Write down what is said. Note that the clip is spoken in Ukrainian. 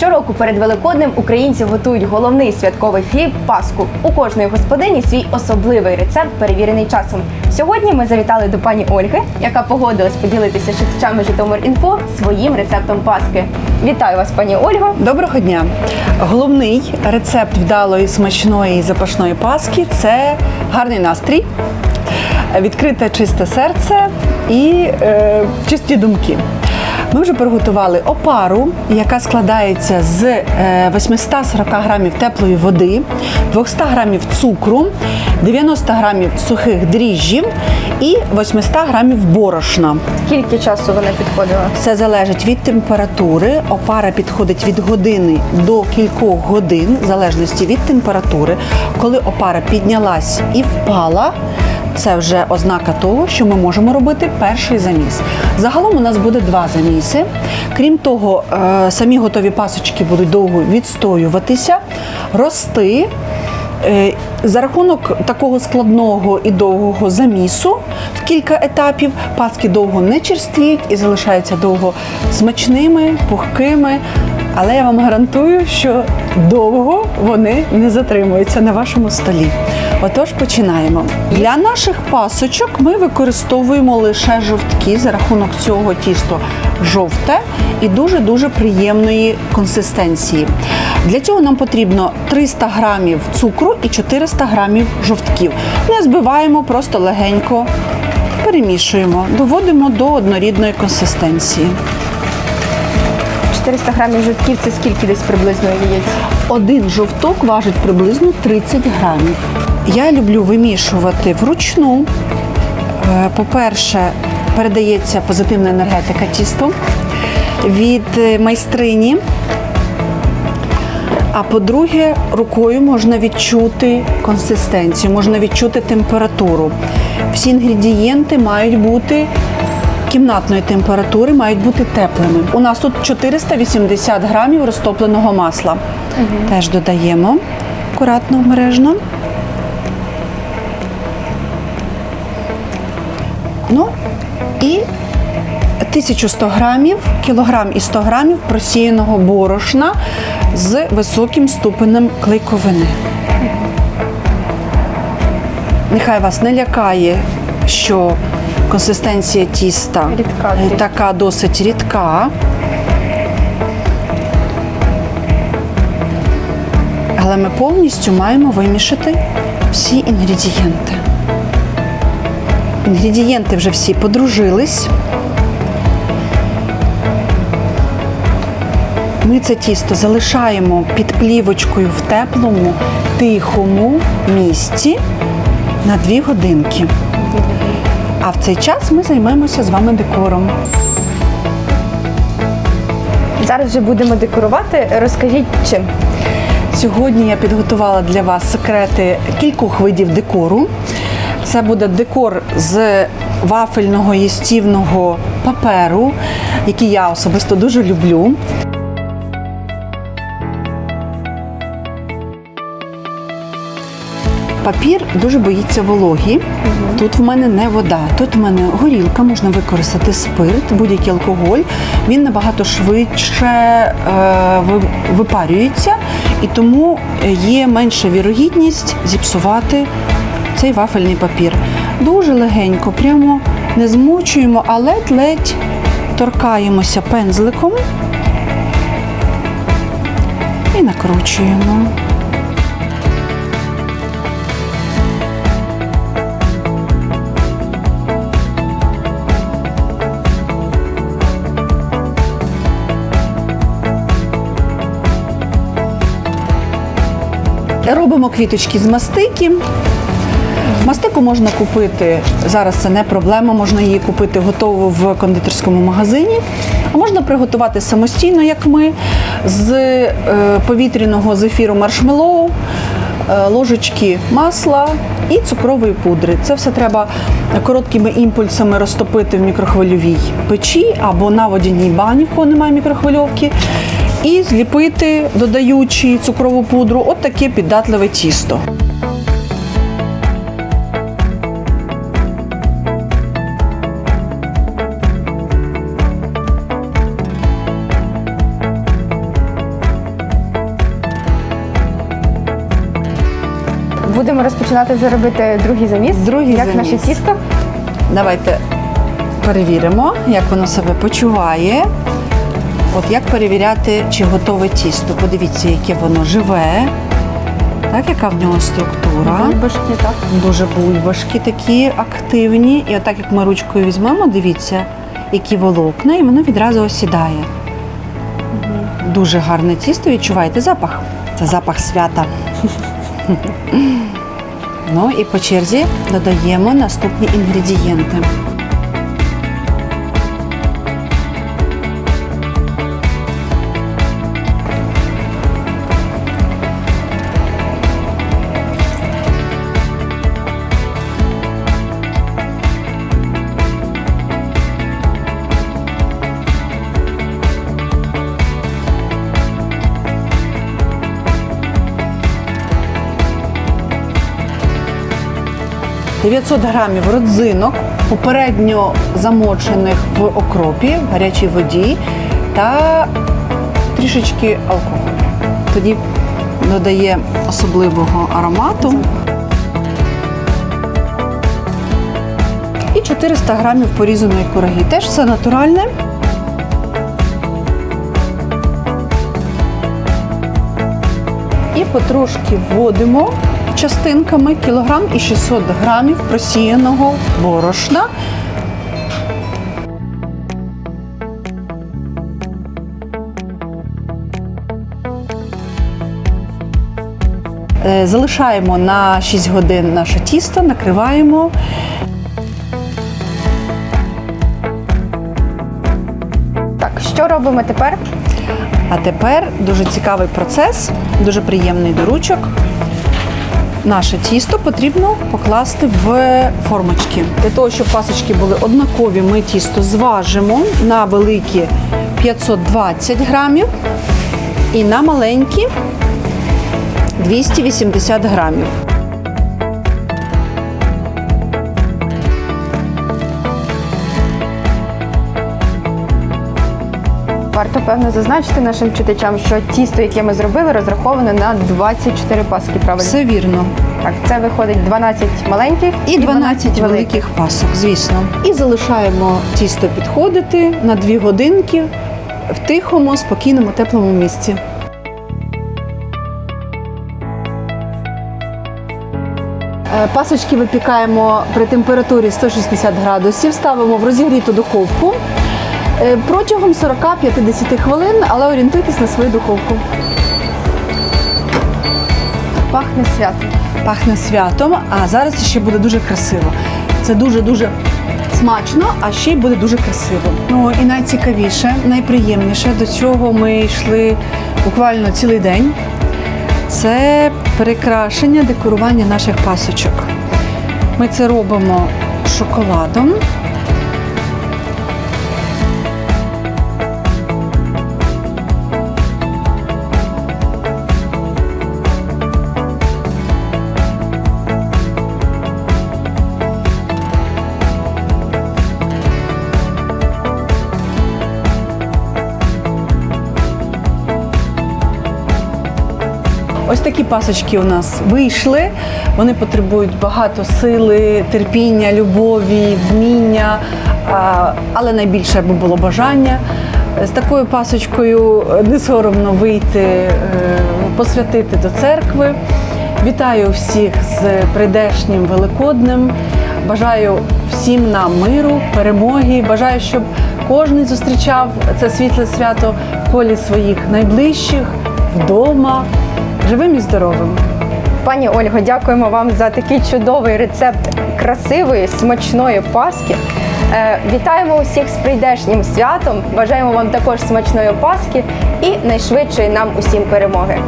Щороку перед Великоднем українці готують головний святковий хліб Пасху. У кожної господині свій особливий рецепт, перевірений часом. Сьогодні ми завітали до пані Ольги, яка погодилась поділитися з читачами Житомир.Інфо своїм рецептом Пасхи. Вітаю вас, пані Ольго. Доброго дня! Головний рецепт вдалої, смачної і запашної паски це гарний настрій, відкрите чисте серце і е, чисті думки. Ми вже приготували опару, яка складається з е, 840 грамів теплої води, 200 грамів цукру, 90 грамів сухих дріжджів і 800 грамів борошна. Скільки часу вона підходила? Все залежить від температури. Опара підходить від години до кількох годин, в залежності від температури. Коли опара піднялась і впала, це вже ознака того, що ми можемо робити перший заміс. Загалом у нас буде два заміси. Крім того, е, самі готові пасочки будуть довго відстоюватися, рости. Е, За рахунок такого складного і довгого замісу в кілька етапів паски довго не черствіють і залишаються довго смачними, пухкими. Але я вам гарантую, що довго вони не затримуються на вашому столі. Отож, починаємо. Для наших пасочок ми використовуємо лише жовтки. За рахунок цього тісто жовте і дуже-дуже приємної консистенції. Для цього нам потрібно 300 грамів цукру і 400 грамів жовтків. Не збиваємо, просто легенько перемішуємо, доводимо до однорідної консистенції. 400 грамів жовтків це скільки десь приблизно яєць? Один жовток важить приблизно 30 грамів. Я люблю вимішувати вручну. Е, По-перше, передається позитивна енергетика тісту від е, майстрині. А по-друге, рукою можна відчути консистенцію, можна відчути температуру. Всі інгредієнти мають бути кімнатної температури, мають бути теплими. У нас тут 480 грамів розтопленого масла. Теж додаємо акуратно, обережно. Ну і 1100 грамів, кілограм і 100 грамів просіяного борошна з високим ступенем клейковини. Нехай вас не лякає, що консистенція тіста Рідка трішки. така досить рідка. Але ми повністю маємо вимішати всі інгредієнти. Інгредієнти вже всі подружились. Ми це тісто залишаємо під плівочкою в теплому, тихому місці на 2 годинки. А в цей час ми займемося з вами декором. Зараз вже будемо декорувати. Розкажіть чим. Сьогодні я підготувала для вас секрети кількох видів декору. Це буде декор з вафельного їстівного паперу, який я особисто дуже люблю. Папір дуже боїться вологі. Тут в мене не вода, тут в мене горілка, можна використати спирт, будь-який алкоголь. Він набагато швидше е, випарюється, і тому є менша вірогідність зіпсувати цей вафельний папір. Дуже легенько, прямо не змочуємо, а ледь-ледь торкаємося пензликом і накручуємо. Робимо квіточки з мастики. Мастику можна купити, зараз це не проблема, можна її купити готову в кондитерському магазині, а можна приготувати самостійно, як ми, з е, повітряного зефіру маршмеллоу, е, ложечки масла і цукрової пудри. Це все треба короткими імпульсами розтопити в мікрохвильовій печі або на водяній бані, в кого немає мікрохвильовки. І зліпити, додаючи цукрову пудру, от таке піддатливе тісто. Будемо розпочинати вже робити другий заміс. Другий Як заміс. наше тісто? Давайте перевіримо, як воно себе почуває. От як перевіряти, чи готове тісто. Подивіться, яке воно живе, так, яка в нього структура. Бульбашки, так. Дуже бульбашки такі активні. І отак, як ми ручкою візьмемо, дивіться, які волокна, і воно відразу осідає. Дуже гарне тісто. Відчуваєте запах? Це запах свята. Ну і по черзі додаємо наступні інгредієнти. – 900 грамів родзинок, попередньо замочених в окропі, в гарячій воді та трішечки алкоголю. Тоді додає особливого аромату. І 400 грамів порізаної кураги. Теж все натуральне. І потрошки вводимо частинками кілограм і 600 грамів просіяного борошна. Е, Залишаємо на 6 годин наше тісто, накриваємо. Так, що робимо тепер? А тепер дуже цікавий процес, дуже приємний до ручок. Наше тісто потрібно покласти в формочки. Для того, щоб пасочки були однакові, ми тісто зважимо на великі 520 грамів і на маленькі 280 грамів. Варто певно зазначити нашим читачам, що тісто, яке ми зробили, розраховано на 24 паски. Правильно? Все вірно. Так, це виходить 12 маленьких І 12 великих пасок, звісно. І залишаємо тісто підходити на 2 годинки в тихому, спокійному, теплому місці. Е, Пасочки випікаємо при температурі 160 градусів, ставимо в розігріту духовку протягом 40-50 хвилин, але орієнтуйтесь на свою духовку. Пахне свято. Пахне святом, а зараз ще буде дуже красиво. Це дуже-дуже смачно, а ще й буде дуже красиво. Ну і найцікавіше, найприємніше, до чого ми йшли буквально цілий день. Це прикрашення, декорування наших пасочок. Ми це робимо шоколадом. Ось такі пасочки у нас вийшли. Вони потребують багато сили, терпіння, любові, вміння, але найбільше аби було бажання. З такою пасочкою не соромно вийти, е, посвятити до церкви. Вітаю всіх з прийдешнім Великоднем. Бажаю всім нам миру, перемоги. Бажаю, щоб кожен зустрічав це світле свято в колі своїх найближчих, вдома, живим і здоровим. Пані Ольго, дякуємо вам за такий чудовий рецепт красивої, смачної паски. Е, Вітаємо усіх з прийдешнім святом. Бажаємо вам також смачної паски і найшвидшої нам усім перемоги.